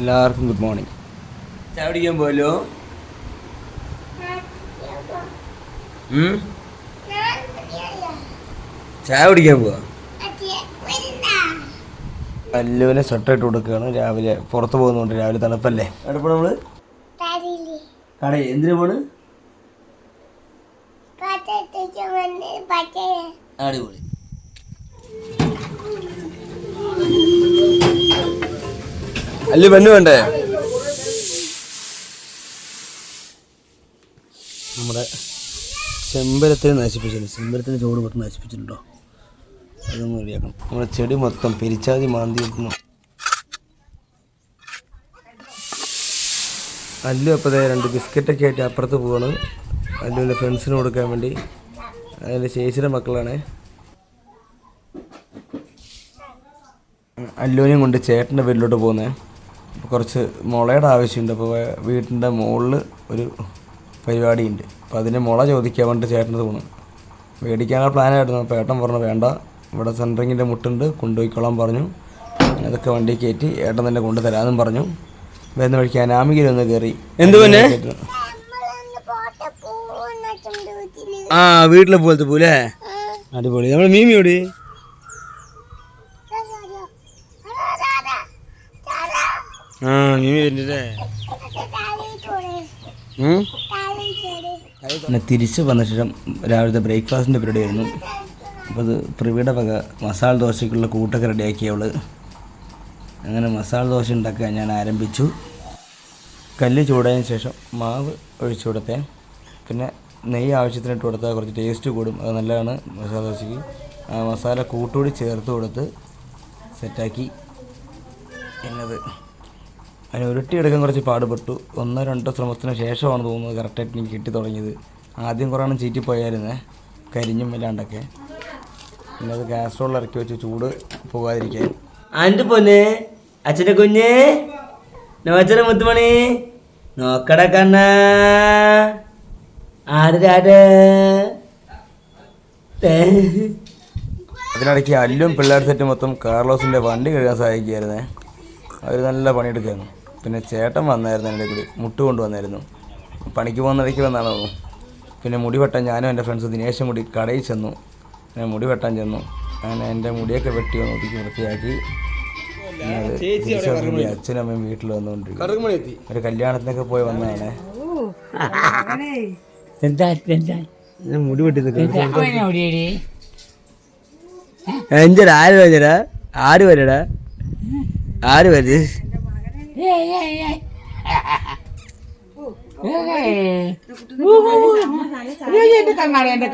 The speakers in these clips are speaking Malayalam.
എല്ലാവർക്കും ഗുഡ് മോർണിംഗ്. ചായ പോലോ? ചായ കുടിക്കാൻ പോവാ? ഇട്ട് കൊടുക്കുകയാണ്. രാവിലെ പുറത്ത് പോകുന്നുണ്ട് രാവിലെ തണുപ്പല്ലേ? എവിടെ പോണ നമ്മൾ കട എന്തിനു പോണ്? അടിപൊളി. അല്ലു പെണ്ണ് വേണ്ടേ? നമ്മുടെ ചെമ്പരത്തിനെ നശിപ്പിച്ചിട്ടുണ്ട്. ചെമ്പരത്തിന് ചോട് മൊത്തം നശിപ്പിച്ചിട്ടുണ്ടോ? അതൊന്നും റെഡിയാക്കണം നമ്മുടെ ചെടി മൊത്തം പെരിച്ചാതി മാന്തി വെക്കുന്നു അല്ലു അപ്പോൾ രണ്ട് ബിസ്ക്കറ്റൊക്കെ ആയിട്ട് അപ്പുറത്ത് പോവാണ്. അല്ലുവിന്റെ ഫ്രണ്ട്സിന് കൊടുക്കാൻ വേണ്ടി. അതിന്റെ ചേച്ചിയുടെ മക്കളാണ്. അല്ലുവിനെയും കൊണ്ട് ചേട്ടന്റെ വീട്ടിലോട്ട് പോകുന്നത് കുറച്ച് മുളയുടെ ആവശ്യമുണ്ട്. അപ്പോൾ വീട്ടിന്റെ മുകളിൽ ഒരു പരിപാടിയുണ്ട്. അപ്പോൾ അതിന് മുള ചോദിക്കാൻ വേണ്ടി ചേട്ടന്റെ തോന്നുന്നു. മേടിക്കാനുള്ള പ്ലാനായിരുന്നു അപ്പോൾ ഏട്ടൻ പറഞ്ഞു വേണ്ട. ഇവിടെ സെൻട്രിങ്ങിന്റെ മുട്ടുണ്ട്. കൊണ്ടുപോയിക്കോളാൻ പറഞ്ഞു. അതൊക്കെ വണ്ടി കയറ്റി ഏട്ടൻ തന്നെ കൊണ്ടുതരാമെന്നും പറഞ്ഞു. വരുന്ന വഴിക്ക് അനാമികയിൽ ഒന്ന് കയറി എന്ത് പിന്നെ ആ വീട്ടിലെ പോലത്തെ പോലെ അടിപൊളി. നമ്മൾ മീമിയോട് ആ മീമി വരുന്നില്ലേ? പിന്നെ തിരിച്ച് വന്ന ശേഷം രാവിലത്തെ ബ്രേക്ക്ഫാസ്റ്റിന്റെ പരിപാടി ആയിരുന്നു അപ്പോൾ അത് പ്രിവിയുടെ വക മസാല ദോശയ്ക്കുള്ള കൂട്ടൊക്കെ റെഡിയാക്കി അവൾ. അങ്ങനെ മസാല ദോശ ഉണ്ടാക്കാൻ ഞാൻ ആരംഭിച്ചു. കല്ല് ചൂടായതിന് ശേഷം മാവ് ഒഴിച്ചു കൊടുത്തേ. പിന്നെ നെയ്യ് ആവശ്യത്തിന് ഇട്ട് കൊടുത്താൽ കുറച്ച് ടേസ്റ്റ് കൂടും. അത് നല്ലതാണ് മസാല ദോശയ്ക്ക്. ആ മസാല കൂട്ടുകൂടി ചേർത്ത് കൊടുത്ത് സെറ്റാക്കി എന്നത്. അതിന് ഉരുട്ടിയെടുക്കാൻ കുറച്ച് പാടുപെട്ടു. ഒന്നോ രണ്ടോ ശ്രമത്തിന് ശേഷമാണ് തോന്നുന്നത് കറക്റ്റായിട്ട് എനിക്ക് കിട്ടി തുടങ്ങിയത്. ആദ്യം കുറേ എണ്ണം ചീറ്റിപ്പോയായിരുന്നേ കരിഞ്ഞും വല്ലാണ്ടൊക്കെ. പിന്നെ അത് സ്റ്റോളിൽ ഇറക്കി വെച്ച് ചൂട് പോകാതിരിക്കാൻ. അന്റെ പൊന്നെ അച്ഛന്റെ കുഞ്ഞ് നോച്ചന മുത്തുമണി നോക്കട കണ്ണ. ആരാട് അതിനിടയ്ക്ക് അല്ലും പിള്ളേർ സെറ്റ് മൊത്തം കാർലോസിന്റെ വണ്ടി കഴുകാൻ സഹായിക്കുമായിരുന്നേ അവർ നല്ല പണിയെടുക്കായിരുന്നു. പിന്നെ ചേട്ടൻ വന്നായിരുന്നു എന്റെ കൂടി മുട്ട് കൊണ്ടുവന്നായിരുന്നു പണിക്ക് പോകുന്ന വയ്ക്ക് വന്നാണ് തോന്നുന്നു. പിന്നെ മുടി വെട്ടാൻ ഞാനും എന്റെ ഫ്രണ്ട്സ് ദിനേശും കൂടി കടയിൽ ചെന്നു. ഞാൻ മുടി വെട്ടാൻ ചെന്നു. അങ്ങനെ എന്റെ മുടിയൊക്കെ വെട്ടി ഒന്ന് ഒതുക്കി വൃത്തിയാക്കി. അച്ഛനും അമ്മയും വീട്ടിൽ വന്നുകൊണ്ടിരിക്കും ഒരു കല്യാണത്തിനൊക്കെ പോയി വന്നതാണ്. എന്താ എന്താ? ഞാൻ മുടി വെട്ടി ആര് വരടാ? ആര് വരടാ? ആര് വര്? എന്റെ കണ്ണാട എന്റെ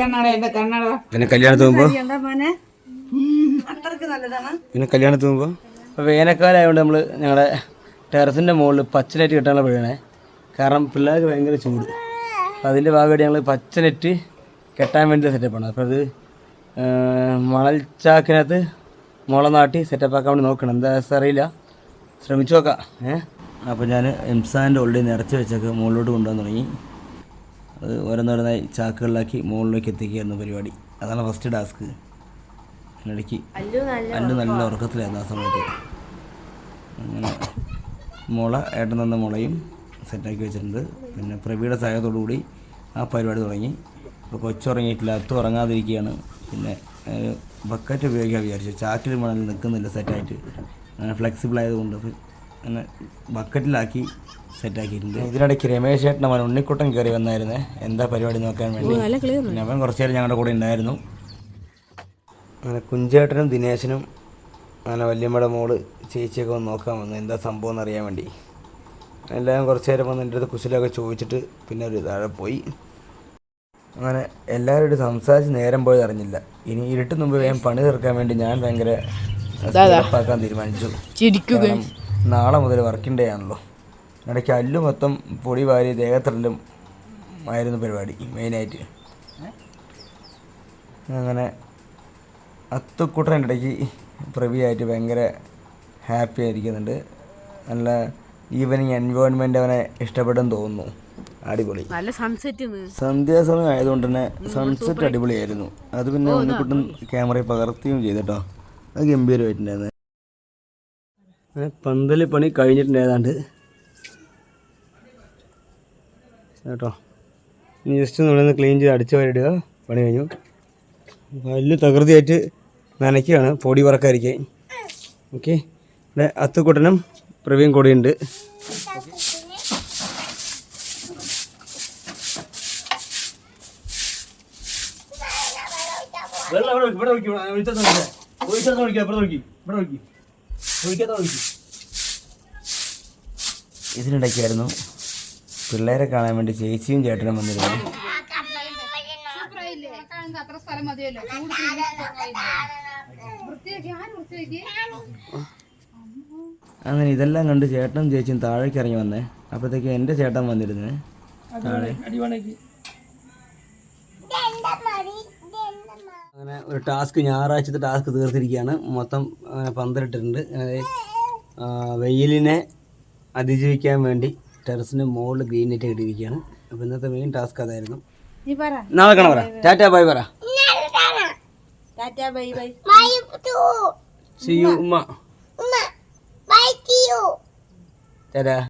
പിന്നെ കല്യാണത്തിന് മുമ്പ് പിന്നെ കല്യാണത്തിന് മുമ്പ് അപ്പോൾ വേനൽക്കാലമായതുകൊണ്ട് നമ്മൾ ഞങ്ങളുടെ ടെറസിന്റെ മുകളിൽ പച്ചനെറ്റ് കിട്ടാനുള്ള പരിപാടിയാണേ കാരണം പിള്ളേർക്ക് ഭയങ്കര ചൂട്. അപ്പോൾ അതിന്റെ ഭാഗമായിട്ട് ഞങ്ങൾ പച്ചനെറ്റ് കെട്ടാൻ വേണ്ടി സെറ്റപ്പാണ് അപ്പോൾ അത് മണൽച്ചാക്കിനകത്ത് മുള നാട്ടി സെറ്റപ്പ് ആക്കാൻ വേണ്ടി നോക്കണം. എന്താ അറിയില്ല? ശ്രമിച്ചു നോക്കാം. ഏ? അപ്പോൾ ഞാൻ എംസാന്റെ ഓൾറെഡി നിറച്ച് വെച്ചൊക്കെ മുകളിലോട്ട് കൊണ്ടുവന്ന് തുടങ്ങി. അത് ഓരോന്നോരോന്നായി ചാക്കുകളിലാക്കി മുകളിലേക്ക് എത്തിക്കുകയായിരുന്നു പരിപാടി. അതാണ് ഫസ്റ്റ് ടാസ്ക് അതിനിടയ്ക്ക് അല്ലു നല്ല ഉറക്കത്തിലായിരുന്നു ആ സമയത്ത്. അങ്ങനെ മുള ഏട്ടൻ തന്ന മുളയും സെറ്റാക്കി വെച്ചിട്ടുണ്ട്. പിന്നെ പ്രവിയുടെ സഹായത്തോടു കൂടി ആ പരിപാടി തുടങ്ങി. ഇപ്പോൾ കൊച്ചുറങ്ങിയിട്ടില്ല അത്ത് ഉറങ്ങാതിരിക്കുകയാണ്. പിന്നെ ബക്കറ്റ് ഉപയോഗിക്കാൻ വിചാരിച്ചു. ചാക്കിൽ മണൽ നിൽക്കുന്നില്ല സെറ്റായിട്ട് അങ്ങനെ ഫ്ലെക്സിബിൾ ആയതുകൊണ്ട് അങ്ങനെ ബക്കറ്റിലാക്കി സെറ്റാക്കിയിട്ടുണ്ട് ഇതിനിടയ്ക്ക് രമേശ് ചേട്ടൻ അവൻ ഉണ്ണിക്കുട്ടൻ കയറി വന്നായിരുന്നേ. എന്താ പരിപാടി നോക്കാൻ വേണ്ടി? പിന്നെ അവൻ കുറച്ച് നേരം ഞങ്ങളുടെ കൂടെ ഉണ്ടായിരുന്നു. അങ്ങനെ കുഞ്ചേട്ടനും ദിനേശനും അങ്ങനെ വല്യമ്മയുടെ മോൾ ചേച്ചിയൊക്കെ വന്ന് നോക്കാൻ വന്നു. എന്താ സംഭവം എന്ന് അറിയാൻ വേണ്ടി. എല്ലാവരും കുറച്ച് നേരം വന്ന് എന്റെ അടുത്ത് കുശലൊക്കെ ചോദിച്ചിട്ട് പിന്നെ ഒരു താഴെ പോയി. അങ്ങനെ എല്ലാവരോടും സംസാരിച്ച് നേരം പോയത് അറിഞ്ഞില്ല. ഇനി ഇരുട്ട് മുമ്പ് വേഗം പണി തീർക്കാൻ വേണ്ടി ഞാൻ ഭയങ്കര സ്പീഡപ്പാക്കാൻ തീരുമാനിച്ചു. കാരണം നാളെ മുതൽ വർക്കിംഗ് ഡേ ആണല്ലോ. ഇടയ്ക്ക് അല്ലു മൊത്തം പൊടി വാരി ദേഹത്തിടലും ആയിരുന്നു പരിപാടി മെയിനായിട്ട് അങ്ങനെ അത്തുക്കുട്ടന്റെ ഇടയ്ക്ക് പ്രവിയായിട്ട് ഭയങ്കര ഹാപ്പി ആയിരിക്കുന്നുണ്ട്. നല്ല ഈവനിങ് എൻവയോൺമെന്റ് അവനെ ഇഷ്ടപ്പെട്ടെന്ന് തോന്നുന്നു. അടിപൊളി. നല്ല സൺസെറ്റ് സന്ധ്യാസമയം ആയതുകൊണ്ട് തന്നെ സൺസെറ്റ് അടിപൊളിയായിരുന്നു. അത് പിന്നെ ഉണ്ണിക്കുട്ടൻ ക്യാമറയിൽ പകർത്തുകയും ചെയ്തിട്ടോ അത് ഗംഭീരമായിട്ടുണ്ടായിരുന്നു. അങ്ങനെ പന്തൽ പണി കഴിഞ്ഞിട്ടുണ്ട് ഏതാണ്ട് കേട്ടോ. ഇനി ജസ്റ്റ് നമ്മളൊന്ന് ക്ലീൻ ചെയ്ത് അടിച്ചു വരിടുക പണി കഴിഞ്ഞു. വലിയ തകൃതിയായിട്ട് നനയ്ക്കുകയാണ്. പൊടി പറക്കാതിരിക്കാൻ ഓക്കെ ഇവിടെ അത്തുക്കുട്ടനും പ്രവീൺ കൊടിയുണ്ട് വെള്ളം ഇവിടെ ഇവിടെ. ഒഴിച്ചാൽ ഒഴിക്കാം, ഇവിടെ ഒഴിക്ക്, ഇവിടെ ഒഴിക്ക്. ഒഴിക്കാത്ത ഒഴിക്ക്. ഇതിനിടയ്ക്കായിരുന്നു പിള്ളേരെ കാണാൻ വേണ്ടി ചേച്ചിയും ചേട്ടനും വന്നിരുന്നു. അങ്ങനെ ഇതെല്ലാം കണ്ട് ചേട്ടനും ചേച്ചിയും താഴേക്ക് ഇറങ്ങി വന്നേ. അപ്പോഴത്തേക്കും എന്റെ ചേട്ടൻ വന്നിരുന്നേ. താഴെ. അങ്ങനെ ഒരു ടാസ്ക് ഞായറാഴ്ചത്തെ ടാസ്ക് തീർത്തിരിക്കുകയാണ്. മൊത്തം അങ്ങനെ പന്തലിട്ടിട്ടുണ്ട്. അതായത് വെയിലിനെ അതിജീവിക്കാൻ വേണ്ടി ടെറസിന് മുകളിൽ ഗ്രീൻ നെറ്റ് ഇട്ടിരിക്കുകയാണ്. അപ്പോൾ ഇന്നത്തെ മെയിൻ ടാസ്ക് അതായിരുന്നു. നീ പറ. നാളെ കാണാൻ പറ. ടാറ്റാ ബൈ പറ. Tata bye bye. to you ഉമ്മ. ടാറ്റാ.